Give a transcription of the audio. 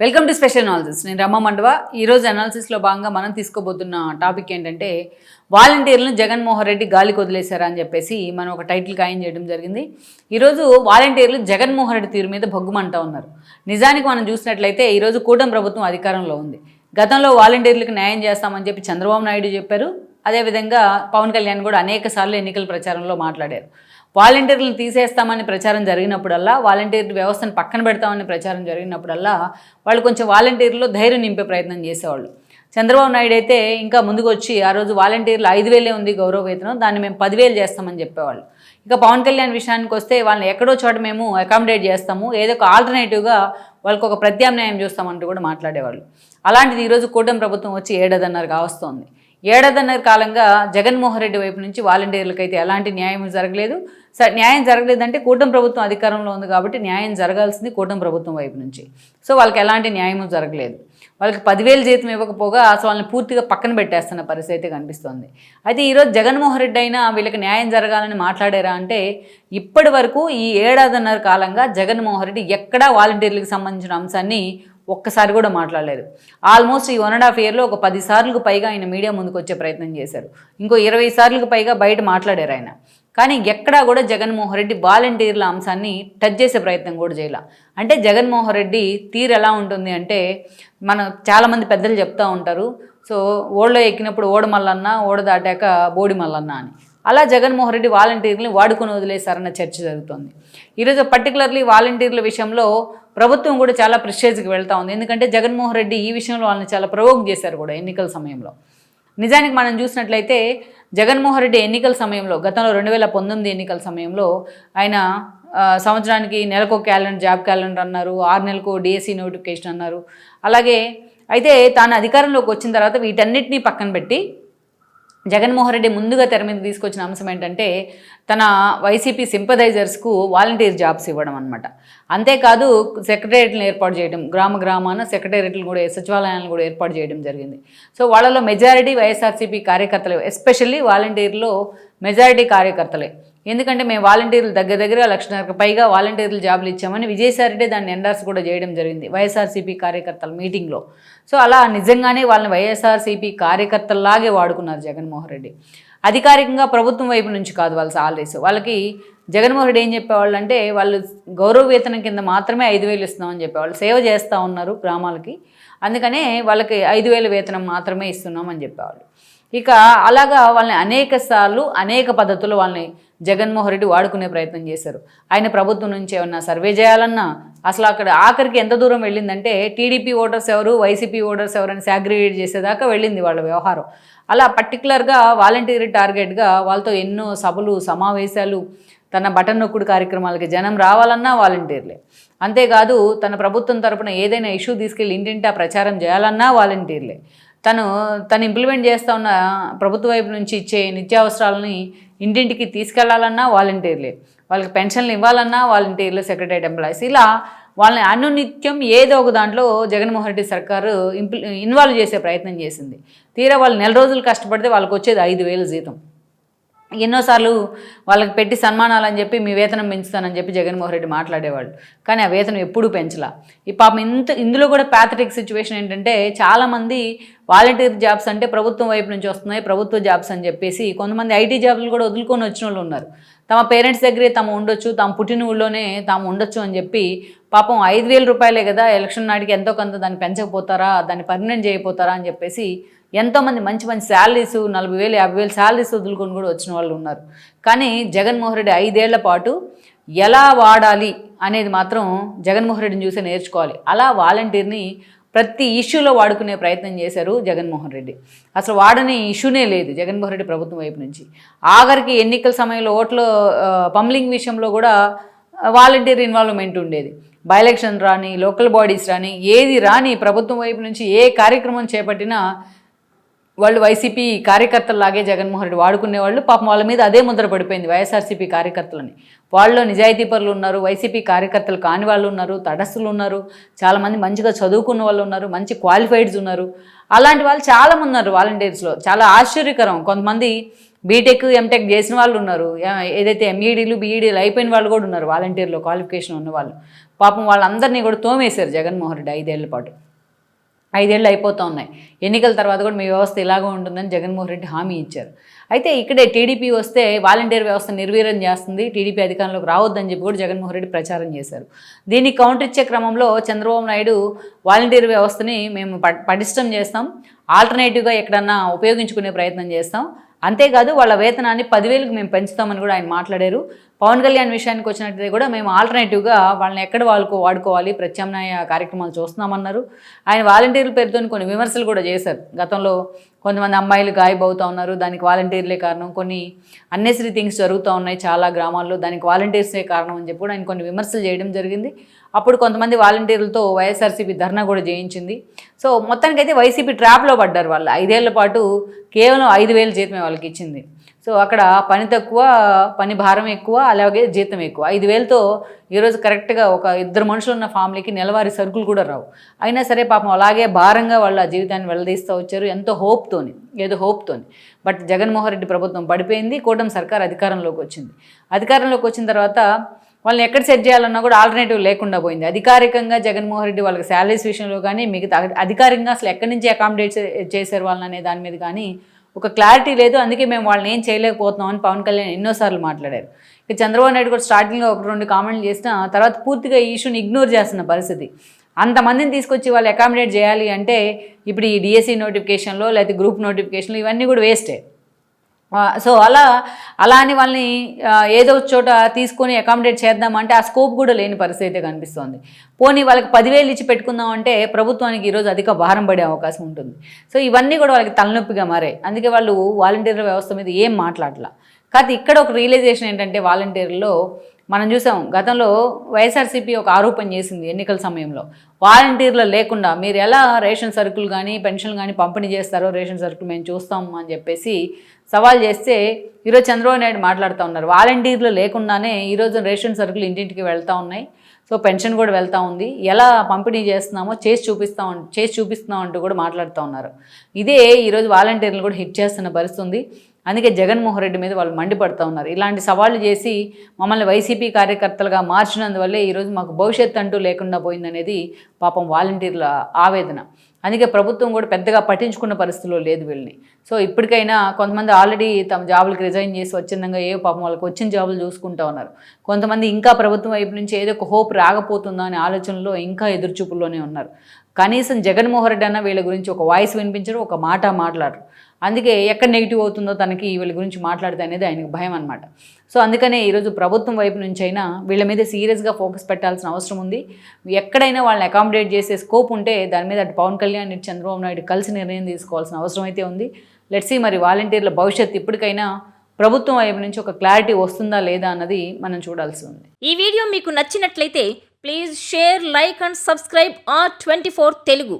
Welcome to special analysis నేను రమ్మ మండవ. ఈరోజు అనాలిసిస్లో భాగంగా మనం తీసుకోబోతున్న టాపిక్ ఏంటంటే వాలంటీర్లను జగన్మోహన్ రెడ్డి గాలికి వదిలేశారా అని చెప్పేసి మనం ఒక టైటిల్ ఖాయం చేయడం జరిగింది. ఈరోజు వాలంటీర్లు జగన్మోహన్ రెడ్డి తీరు మీద భగ్గుమంటా ఉన్నారు. నిజానికి మనం చూసినట్లయితే ఈరోజు కూటమి ప్రభుత్వం అధికారంలో ఉంది. గతంలో వాలంటీర్లకు న్యాయం చేస్తామని చెప్పి చంద్రబాబు నాయుడు చెప్పారు. అదేవిధంగా పవన్ కళ్యాణ్ కూడా అనేక సార్లు ఎన్నికల ప్రచారంలో మాట్లాడారు. వాలంటీర్లను తీసేస్తామని ప్రచారం జరిగినప్పుడల్లా వాలంటీర్ వ్యవస్థను పక్కన పెడతామని ప్రచారం జరిగినప్పుడల్లా వాళ్ళు కొంచెం వాలంటీర్లో ధైర్యం నింపే ప్రయత్నం చేసేవాళ్ళు. చంద్రబాబు నాయుడు అయితే ఇంకా ముందుకు వచ్చి ఆ రోజు వాలంటీర్లు ఐదు వేలే ఉంది గౌరవ వేతనం దాన్ని మేము పదివేలు చేస్తామని చెప్పేవాళ్ళు. ఇక పవన్ కళ్యాణ్ విషయానికి వస్తే వాళ్ళని ఎక్కడో చోట మేము అకామిడేట్ చేస్తాము ఏదో ఒక ఆల్టర్నేటివ్గా వాళ్ళకు ఒక ప్రత్యామ్నాయం చూస్తామంటూ కూడా మాట్లాడేవాళ్ళు. అలాంటిది ఈరోజు కూటమి ప్రభుత్వం వచ్చి ఏడాదన్నర కావస్తోంది. ఏడాదిన్నర కాలంగా జగన్మోహన్ రెడ్డి వైపు నుంచి వాలంటీర్లకైతే అయితే ఎలాంటి న్యాయం జరగలేదు. సరే న్యాయం జరగలేదంటే కూటమి ప్రభుత్వం అధికారంలో ఉంది కాబట్టి న్యాయం జరగాల్సింది కూటమి ప్రభుత్వం వైపు నుంచి. సో వాళ్ళకి ఎలాంటి న్యాయము జరగలేదు. వాళ్ళకి పదివేలు జీతం ఇవ్వకపోగా అసలు వాళ్ళని పూర్తిగా పక్కన పెట్టేస్తున్న పరిస్థితి అయితే కనిపిస్తోంది. అయితే ఈరోజు జగన్మోహన్ రెడ్డి అయినా వీళ్ళకి న్యాయం జరగాలని మాట్లాడారా అంటే ఇప్పటి వరకు ఈ ఏడాదిన్నర కాలంగా జగన్మోహన్ రెడ్డి ఎక్కడా వాలంటీర్లకు సంబంధించిన అంశాన్ని ఒక్కసారి కూడా మాట్లాడలేదు. ఆల్మోస్ట్ ఈ వన్ అండ్ హాఫ్ ఇయర్లో ఒక పది సార్లకు పైగా ఆయన మీడియా ముందుకు వచ్చే ప్రయత్నం చేశారు. ఇంకో ఇరవై సార్లకు పైగా బయట మాట్లాడారు ఆయన. కానీ ఎక్కడా కూడా జగన్మోహన్ రెడ్డి వాలంటీర్ల అంశాన్ని టచ్ చేసే ప్రయత్నం కూడా చేయాల. అంటే జగన్మోహన్ రెడ్డి తీరు ఎలా ఉంటుంది అంటే మనం చాలామంది పెద్దలు చెప్తూ ఉంటారు సో ఓడలో ఎక్కినప్పుడు ఓడ మల్లన్న ఓడ దాటాక బోడి మల్లన్న అని. అలా జగన్మోహన్ రెడ్డి వాలంటీర్ని వాడుకొని వదిలేశారన్న చర్చ జరుగుతోంది. ఈరోజు పర్టికులర్లీ వాలంటీర్ల విషయంలో ప్రభుత్వం కూడా చాలా ప్రెస్టేజ్కి వెళ్తూ ఉంది. ఎందుకంటే జగన్మోహన్ రెడ్డి ఈ విషయంలో వాళ్ళని చాలా ప్రవోక్ చేశారు కూడా ఎన్నికల సమయంలో. నిజానికి మనం చూసినట్లయితే జగన్మోహన్ రెడ్డి ఎన్నికల సమయంలో గతంలో రెండు వేల పంతొమ్మిది ఎన్నికల సమయంలో ఆయన సంవత్సరానికి నెలకు క్యాలెండర్ జాబ్ క్యాలెండర్ అన్నారు ఆరు నెలలకు డిఎస్సి నోటిఫికేషన్ అన్నారు. అలాగే అయితే తాను అధికారంలోకి వచ్చిన తర్వాత వీటన్నిటినీ పక్కన పెట్టి జగన్మోహన్ రెడ్డి ముందుగా తెర మీద తీసుకొచ్చిన అంశం ఏంటంటే తన వైసీపీ సింపదైజర్స్కు వాలంటీర్ జాబ్స్ ఇవ్వడం అనమాట అంతేకాదు సెక్రటేరియట్లను ఏర్పాటు చేయడం గ్రామ గ్రామాన సెక్రటేరియట్లు కూడా సచివాలయాలను కూడా ఏర్పాటు చేయడం జరిగింది. సో వాళ్ళలో మెజారిటీ వైఎస్ఆర్సీపీ కార్యకర్తలే ఎస్పెషల్లీ వాలంటీర్లో మెజారిటీ కార్యకర్తలే. ఎందుకంటే మేము వాలంటీర్లు దగ్గర దగ్గర లక్షన్నరకు పైగా వాలంటీర్లు జాబులు ఇచ్చామని విజయసాయిరెడ్డి దాన్ని ఎండార్స్ కూడా చేయడం జరిగింది వైఎస్ఆర్సీపీ కార్యకర్తల మీటింగ్లో సో అలా నిజంగానే వాళ్ళని వైఎస్ఆర్సీపీ కార్యకర్తల్లాగే వాడుకున్నారు జగన్మోహన్ రెడ్డి. అధికారికంగా ప్రభుత్వం వైపు నుంచి కాదు వాళ్ళ సాలరీస్ వాళ్ళకి జగన్మోహన్ రెడ్డి ఏం చెప్పేవాళ్ళు అంటే వాళ్ళు గౌరవ వేతనం కింద మాత్రమే ఐదు వేలు ఇస్తున్నామని చెప్పేవాళ్ళు. సేవ చేస్తూ ఉన్నారు గ్రామాలకి. అందుకనే వాళ్ళకి ఐదు వేల వేతనం మాత్రమే ఇస్తున్నామని చెప్పేవాళ్ళు. ఇక అలాగా వాళ్ళని అనేక సార్లు అనేక పద్ధతులు వాళ్ళని జగన్మోహన్ రెడ్డి వాడుకునే ప్రయత్నం చేశారు. ఆయన ప్రభుత్వం నుంచి ఏమన్నా సర్వే చేయాలన్నా అసలు అక్కడ ఆఖరికి ఎంత దూరం వెళ్ళిందంటే టీడీపీ ఓటర్స్ ఎవరు వైసీపీ ఓటర్స్ ఎవరని సాగ్రిగేట్ చేసేదాకా వెళ్ళింది వాళ్ళ వ్యవహారం. అలా పర్టికులర్గా వాలంటీర్ టార్గెట్గా వాళ్ళతో ఎన్నో సభలు సమావేశాలు తన బటన్ నొక్కుడు కార్యక్రమాలకి జనం రావాలన్నా వాలంటీర్లే అంతేకాదు తన ప్రభుత్వం తరపున ఏదైనా ఇష్యూ తీసుకెళ్ళి ఇంటింటా ప్రచారం చేయాలన్నా వాలంటీర్లే తను తను ఇంప్లిమెంట్ చేస్తూ ఉన్న ప్రభుత్వ వైపు నుంచి ఇచ్చే నిత్యావసరాలని ఇంటింటికి తీసుకెళ్ళాలన్నా వాలంటీర్లే వాళ్ళకి పెన్షన్లు ఇవ్వాలన్నా వాలంటీర్లు సెక్రటరీ ఎంప్లాయీస్. ఇలా వాళ్ళని అనునిత్యం ఏదో ఒక దాంట్లో జగన్మోహన్ రెడ్డి సర్కారు ఇంప్లి ఇన్వాల్వ్ చేసే ప్రయత్నం చేసింది. తీరా వాళ్ళు నెల రోజులు కష్టపడితే వాళ్ళకి వచ్చేది ఐదు వేల జీతం. ఎన్నోసార్లు వాళ్ళకి పెట్టి సన్మానాలు అని చెప్పి మీ వేతనం పెంచుతానని చెప్పి జగన్మోహన్ రెడ్డి మాట్లాడేవాళ్ళు. కానీ ఆ వేతనం ఎప్పుడూ పెంచలా. ఈ పాపం ఇంత ఇందులో కూడా ప్యాథటిక్ సిచ్యువేషన్ ఏంటంటే చాలామంది వాలంటీర్ జాబ్స్ అంటే ప్రభుత్వం వైపు నుంచి వస్తున్నాయి ప్రభుత్వ జాబ్స్ అని చెప్పేసి కొంతమంది ఐటీ జాబ్లు కూడా వదులుకొని వచ్చిన వాళ్ళు ఉన్నారు. తమ పేరెంట్స్ దగ్గరే తాము ఉండొచ్చు తాము పుట్టిన ఊళ్ళోనే తాము ఉండొచ్చు అని చెప్పి పాపం ఐదు వేల రూపాయలే కదా ఎలక్షన్ నాటికి ఎంతో కొంత దాన్ని పెంచకపోతారా దాన్ని పర్మనెంట్ చేయకపోతారా అని చెప్పేసి ఎంతోమంది మంచి మంచి శాలరీస్ నలభై వేలు యాభై వేలు శాలరీస్ వదులుకొని కూడా వచ్చిన వాళ్ళు ఉన్నారు. కానీ జగన్మోహన్ రెడ్డి ఐదేళ్ళ పాటు ఎలా వాడాలి అనేది మాత్రం జగన్మోహన్ రెడ్డిని చూసి నేర్చుకోవాలి. అలా వాలంటీర్ని ప్రతి ఇష్యూలో వాడుకునే ప్రయత్నం చేశారు జగన్మోహన్ రెడ్డి. అసలు వాడని ఇష్యూనే లేదు జగన్మోహన్ రెడ్డి ప్రభుత్వం వైపు నుంచి. ఆఖరికి ఎన్నికల సమయంలో ఓట్ల పంబ్లింగ్ విషయంలో కూడా వాలంటీర్ ఇన్వాల్వ్మెంట్ ఉండేది. బై ఎలక్షన్ రాని లోకల్ బాడీస్ రాని ఏది రాని ప్రభుత్వం వైపు నుంచి ఏ కార్యక్రమం చేపట్టినా వాళ్ళు వైసీపీ కార్యకర్తల్లాగే జగన్మోహన్ రెడ్డి వాడుకునే వాళ్ళు పాపం వాళ్ళ మీద అదే ముద్ర పడిపోయింది వైఎస్ఆర్సీపీ కార్యకర్తలని. వాళ్ళు నిజాయితీ పరులు ఉన్నారు వైసీపీ కార్యకర్తలు కాని వాళ్ళు ఉన్నారు తటస్థులు ఉన్నారు చాలామంది మంచిగా చదువుకున్న వాళ్ళు ఉన్నారు మంచి క్వాలిఫైడ్స్ ఉన్నారు. అలాంటి వాళ్ళు చాలామంది ఉన్నారు వాలంటీర్స్లో. చాలా ఆశ్చర్యకరం. కొంతమంది బీటెక్ ఎంటెక్ చేసిన వాళ్ళు ఉన్నారు. ఏదైతే ఎంఈడీలు బీఈడీలు అయిపోయిన వాళ్ళు కూడా ఉన్నారు వాలంటీర్లో క్వాలిఫికేషన్ ఉన్న వాళ్ళు పాపం వాళ్ళందరినీ కూడా తోమేశారు జగన్మోహన్ రెడ్డి ఐదేళ్ళ పాటు. ఐదేళ్ళు అయిపోతూ ఉన్నాయి ఎన్నికల తర్వాత కూడా మీ వ్యవస్థ ఇలాగే ఉంటుందని జగన్మోహన్ రెడ్డి హామీ ఇచ్చారు. అయితే ఇక్కడే టీడీపీ వస్తే వాలంటీర్ వ్యవస్థ నిర్వీర్యం చేస్తుంది టీడీపీ అధికారంలోకి రావద్దని చెప్పి కూడా జగన్మోహన్ రెడ్డి ప్రచారం చేశారు. దీనికి కౌంటర్ ఇచ్చే క్రమంలో చంద్రబాబు నాయుడు వాలంటీర్ వ్యవస్థని మేము ప- పటిష్టం చేస్తాం ఆల్టర్నేటివ్గా ఎక్కడన్నా ఉపయోగించుకునే ప్రయత్నం చేస్తాం. అంతేకాదు వాళ్ళ వేతనాన్ని పదివేలకు మేము పెంచుతామని కూడా ఆయన మాట్లాడారు. పవన్ కళ్యాణ్ విషయానికి వచ్చినట్టయితే కూడా మేము ఆల్టర్నేటివ్గా వాళ్ళని ఎక్కడ వాళ్ళకు వాడుకోవాలి ప్రత్యామ్నాయ కార్యక్రమాలు చూస్తున్నామన్నారు. ఆయన వాలంటీర్ల పేరుతో కొన్ని విమర్శలు కూడా చేశారు. గతంలో కొంతమంది అమ్మాయిలు గాయబవుతూ ఉన్నారు. దానికి వాలంటీర్లే కారణం. కొన్ని అన్నెసరీ థింగ్స్ జరుగుతూ ఉన్నాయి చాలా గ్రామాల్లో. దానికి వాలంటీర్సే కారణం అని చెప్పి కూడా ఆయన కొన్ని విమర్శలు చేయడం జరిగింది. అప్పుడు కొంతమంది వాలంటీర్లతో వైఎస్ఆర్సీపీ ధర్నా కూడా చేయించింది. సో మొత్తానికైతే వైసీపీ ట్రాప్లో పడ్డారు వాళ్ళు. ఐదేళ్ళ పాటు కేవలం ఐదు వేలు జీతమే వాళ్ళకి ఇచ్చింది. సో అక్కడ పని తక్కువ పని భారం ఎక్కువ అలాగే జీతం ఎక్కువ. ఐదు వేలతో ఈరోజు కరెక్ట్గా ఒక ఇద్దరు మనుషులు ఉన్న ఫ్యామిలీకి నెలవారీ సరుకులు కూడా రావు. అయినా సరే పాపం అలాగే భారంగా వాళ్ళ జీవితాన్ని వెళ్ళదీస్తూ వచ్చారు ఎంతో హోప్తోని ఏదో హోప్తోని బట్ జగన్మోహన్ రెడ్డి ప్రభుత్వం పడిపోయింది కూటమి సర్కార్ అధికారంలోకి వచ్చింది. అధికారంలోకి వచ్చిన తర్వాత వాళ్ళని ఎక్కడ సెట్ చేయాలన్నా కూడా ఆల్టర్నేటివ్ లేకుండా పోయింది. అధికారికంగా జగన్మోహన్ రెడ్డి వాళ్ళకి శాలరీస్ విషయంలో కానీ మిగతా అధికారికంగా అసలు ఎక్కడి నుంచి అకామిడేట్ చేశారు వాళ్ళని అనే దాని మీద కానీ ఒక క్లారిటీ లేదు. అందుకే మేము వాళ్ళని ఏం చేయలేకపోతున్నాం అని పవన్ కళ్యాణ్ ఎన్నోసార్లు మాట్లాడారు. ఇక చంద్రబాబు నాయుడు కూడా స్టార్టింగ్లో ఒక రెండు కామెంట్లు చేసిన తర్వాత పూర్తిగా ఈ ఇష్యూని ఇగ్నోర్ చేస్తున్న పరిస్థితి. అంతమందిని తీసుకొచ్చి వాళ్ళు అకామిడేట్ చేయాలి అంటే ఇప్పుడు ఈ డిఎస్సి నోటిఫికేషన్లో లేకపోతే గ్రూప్ నోటిఫికేషన్లో ఇవన్నీ కూడా వేస్టే. సో అలా అలా అని వాళ్ళని ఏదో ఒక చోట తీసుకొని అకామిడేట్ చేద్దామంటే ఆ స్కోప్ కూడా లేని పరిస్థితి అయితే కనిపిస్తోంది. పోనీ వాళ్ళకి పదివేలు ఇచ్చి పెట్టుకుందాం అంటే ప్రభుత్వానికి ఈరోజు అధిక భారం పడే అవకాశం ఉంటుంది. సో ఇవన్నీ కూడా వాళ్ళకి తలనొప్పిగా మారాయి అందుకే వాళ్ళు వాలంటీర్ల వ్యవస్థ మీద ఏం మాట్లాడలా. కాదు ఇక్కడ ఒక రియలైజేషన్ ఏంటంటే వాలంటీర్లో మనం చూసాం గతంలో వైఎస్ఆర్సీపీ ఒక ఆరోపణ చేసింది ఎన్నికల సమయంలో. వాలంటీర్లు లేకుండా మీరు ఎలా రేషన్ సరుకులు కానీ పెన్షన్లు కానీ పంపిణీ చేస్తారో రేషన్ సరుకులు మేము చూస్తాం అని చెప్పేసి సవాల్ చేస్తే ఈరోజు చంద్రబాబు నాయుడు మాట్లాడుతూ ఉన్నారు. వాలంటీర్లు లేకుండానే ఈరోజు రేషన్ సరుకులు ఇంటింటికి వెళ్తూ ఉన్నాయి. సో పెన్షన్ కూడా వెళ్తూ ఉంది. ఎలా పంపిణీ చేస్తున్నామో చేసి చూపిస్తాం చేసి చూపిస్తున్నాం అంటూ కూడా మాట్లాడుతూ ఉన్నారు. ఇదే ఈరోజు వాలంటీర్లు కూడా హిట్ చేస్తున్న పరిస్థితుంది అందుకే జగన్మోహన్ రెడ్డి మీద వాళ్ళు మండిపడుతూ ఉన్నారు. ఇలాంటి సవాళ్ళు చేసి మమ్మల్ని వైసీపీ కార్యకర్తలుగా మార్చినందువల్లే ఈరోజు మాకు భవిష్యత్తు అంటూ లేకుండా పోయిందనేది పాపం వాలంటీర్ల ఆవేదన. అందుకే ప్రభుత్వం కూడా పెద్దగా పట్టించుకున్న పరిస్థితిలో లేదు వీళ్ళని. సో ఇప్పటికైనా కొంతమంది ఆల్రెడీ తమ జాబులకు రిజైన్ చేసి వచ్చిందంగా ఏ పాపం వాళ్ళకి వచ్చిన జాబులు చూసుకుంటా ఉన్నారు. కొంతమంది ఇంకా ప్రభుత్వం వైపు నుంచి ఏదో ఒక హోప్ రాకపోతుందా అనే ఆలోచనలో ఇంకా ఎదురుచూపుల్లోనే ఉన్నారు. కనీసం జగన్మోహన్ రెడ్డి అన్న వీళ్ళ గురించి ఒక వాయిస్ వినిపించరు ఒక మాట మాట్లాడరు. అందుకే ఎక్కడ నెగిటివ్ అవుతుందో తనకి వీళ్ళ గురించి మాట్లాడితే అనేది ఆయనకు భయం అనమాట సో అందుకనే ఈరోజు ప్రభుత్వం వైపు నుంచి అయినా వీళ్ళ మీద సీరియస్గా ఫోకస్ పెట్టాల్సిన అవసరం ఉంది. ఎక్కడైనా వాళ్ళని అకామిడేట్ చేసే స్కోప్ ఉంటే దాని మీద అటు పవన్ కళ్యాణ్ ఇటు చంద్రబాబు నాయుడు కలిసి నిర్ణయం తీసుకోవాల్సిన అవసరం అయితే ఉంది. లెట్సీ మరి వాలంటీర్ల భవిష్యత్తు ఇప్పటికైనా ప్రభుత్వం వైపు నుంచి ఒక క్లారిటీ వస్తుందా లేదా అన్నది మనం చూడాల్సి ఉంది. ఈ వీడియో మీకు నచ్చినట్లయితే please share like and subscribe R twenty Telugu.